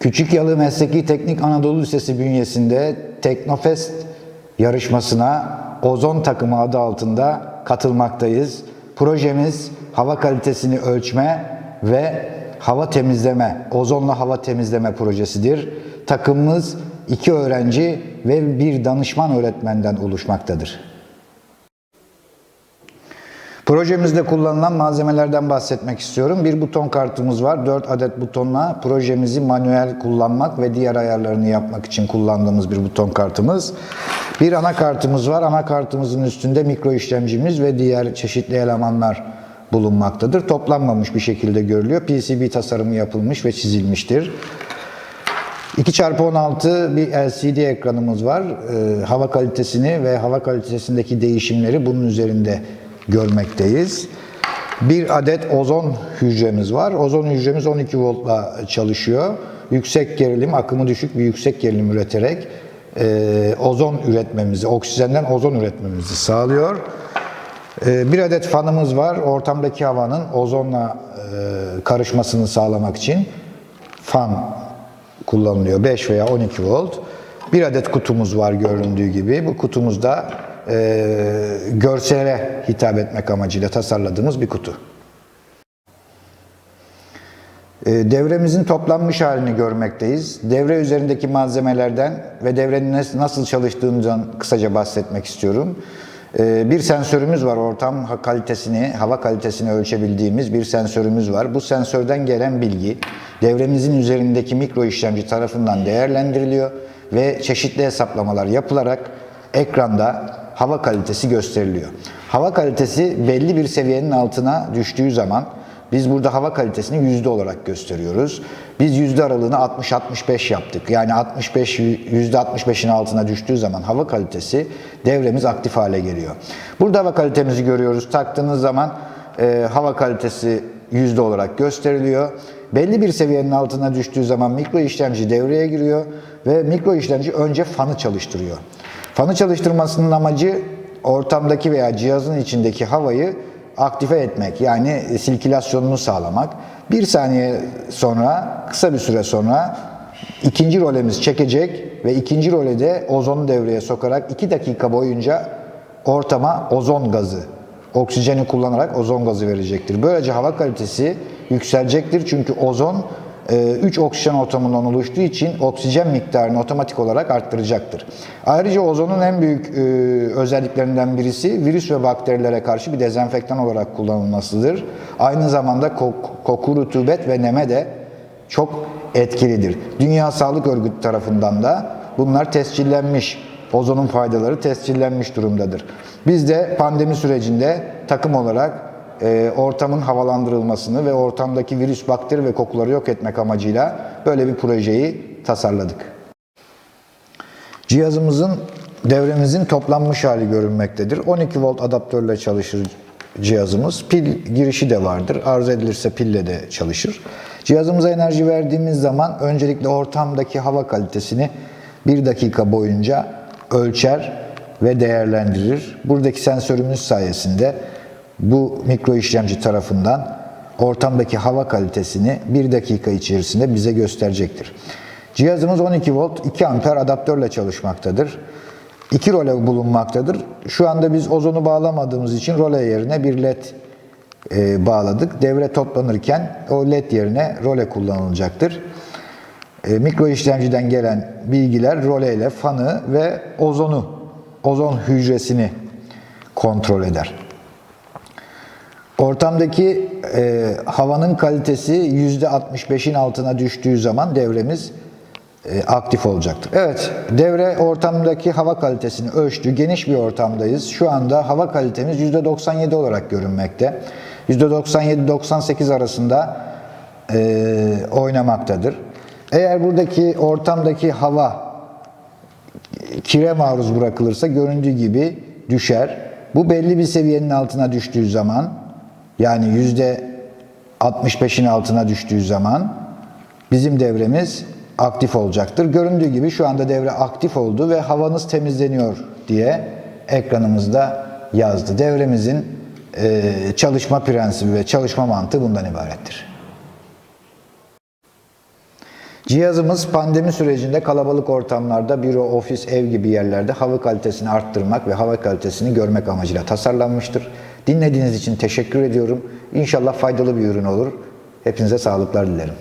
Küçük Yalı Mesleki Teknik Anadolu Lisesi bünyesinde Teknofest yarışmasına ozon takımı adı altında katılmaktayız. Projemiz hava kalitesini ölçme ve hava temizleme, ozonla hava temizleme projesidir. Takımımız iki öğrenci ve bir danışman öğretmenden oluşmaktadır. Projemizde kullanılan malzemelerden bahsetmek istiyorum. Bir buton kartımız var. 4 adet butonla projemizi manuel kullanmak ve diğer ayarlarını yapmak için kullandığımız bir buton kartımız. Bir anakartımız var. Anakartımızın üstünde mikro işlemcimiz ve diğer çeşitli elemanlar bulunmaktadır. Toplanmamış bir şekilde görülüyor. PCB tasarımı yapılmış ve çizilmiştir. 2x16 bir LCD ekranımız var. Ee, hava kalitesini ve hava kalitesindeki değişimleri bunun üzerinde görmekteyiz. Bir adet ozon hücremiz var. Ozon hücremiz 12 voltla çalışıyor. Yüksek gerilim, akımı düşük bir yüksek gerilim üreterek e, ozon üretmemizi, oksijenden ozon üretmemizi sağlıyor. E, bir adet fanımız var. Ortamdaki havanın ozonla e, karışmasını sağlamak için fan kullanılıyor. 5 veya 12 volt. Bir adet kutumuz var göründüğü gibi. Bu kutumuzda e, görsele hitap etmek amacıyla tasarladığımız bir kutu. E, Devremizin toplanmış halini görmekteyiz. Devre üzerindeki malzemelerden ve devrenin nas- nasıl çalıştığından kısaca bahsetmek istiyorum. E, Bir sensörümüz var. Ortam kalitesini, hava kalitesini ölçebildiğimiz bir sensörümüz var. Bu sensörden gelen bilgi devremizin üzerindeki mikro işlemci tarafından değerlendiriliyor ve çeşitli hesaplamalar yapılarak ekranda hava kalitesi gösteriliyor. Hava kalitesi belli bir seviyenin altına düştüğü zaman biz burada hava kalitesini yüzde olarak gösteriyoruz. Biz yüzde aralığını 60-65 yaptık. Yani 65 yüzde 65'in altına düştüğü zaman hava kalitesi devremiz aktif hale geliyor. Burada hava kalitemizi görüyoruz. Taktığınız zaman e, hava kalitesi yüzde olarak gösteriliyor. Belli bir seviyenin altına düştüğü zaman mikro işlemci devreye giriyor ve mikro işlemci önce fanı çalıştırıyor. Fanı çalıştırmasının amacı ortamdaki veya cihazın içindeki havayı aktive etmek yani sirkülasyonunu sağlamak. Bir saniye sonra, kısa bir süre sonra ikinci rolemiz çekecek ve ikinci rolede ozonu devreye sokarak iki dakika boyunca ortama ozon gazı, oksijeni kullanarak ozon gazı verecektir. Böylece hava kalitesi yükselecektir çünkü ozon 3 oksijen ortamından oluştuğu için oksijen miktarını otomatik olarak arttıracaktır. Ayrıca ozonun en büyük e, özelliklerinden birisi virüs ve bakterilere karşı bir dezenfektan olarak kullanılmasıdır. Aynı zamanda kok, koku, rutubet ve neme de çok etkilidir. Dünya Sağlık Örgütü tarafından da bunlar tescillenmiş, ozonun faydaları tescillenmiş durumdadır. Biz de pandemi sürecinde takım olarak e, ortamın havalandırılmasını ve ortamdaki virüs, bakteri ve kokuları yok etmek amacıyla böyle bir projeyi tasarladık. Cihazımızın, devremizin toplanmış hali görünmektedir. 12 volt adaptörle çalışır cihazımız. Pil girişi de vardır. Arzu edilirse pille de çalışır. Cihazımıza enerji verdiğimiz zaman öncelikle ortamdaki hava kalitesini bir dakika boyunca ölçer ve değerlendirir. Buradaki sensörümüz sayesinde bu mikro işlemci tarafından ortamdaki hava kalitesini bir dakika içerisinde bize gösterecektir. Cihazımız 12 volt 2 amper adaptörle çalışmaktadır. İki role bulunmaktadır. Şu anda biz ozonu bağlamadığımız için role yerine bir led e, bağladık. Devre toplanırken o led yerine role kullanılacaktır. E, mikro işlemciden gelen bilgiler role ile fanı ve ozonu, ozon hücresini kontrol eder. Ortamdaki e, havanın kalitesi %65'in altına düştüğü zaman devremiz e, aktif olacaktır. Evet, devre ortamdaki hava kalitesini ölçtü. Geniş bir ortamdayız. Şu anda hava kalitemiz %97 olarak görünmekte. %97-98 arasında e, oynamaktadır. Eğer buradaki ortamdaki hava kire maruz bırakılırsa göründüğü gibi düşer. Bu belli bir seviyenin altına düştüğü zaman yani yüzde 65'in altına düştüğü zaman bizim devremiz aktif olacaktır. Göründüğü gibi şu anda devre aktif oldu ve havanız temizleniyor diye ekranımızda yazdı. Devremizin e, çalışma prensibi ve çalışma mantığı bundan ibarettir. Cihazımız pandemi sürecinde kalabalık ortamlarda, büro, ofis, ev gibi yerlerde hava kalitesini arttırmak ve hava kalitesini görmek amacıyla tasarlanmıştır. Dinlediğiniz için teşekkür ediyorum. İnşallah faydalı bir ürün olur. Hepinize sağlıklar dilerim.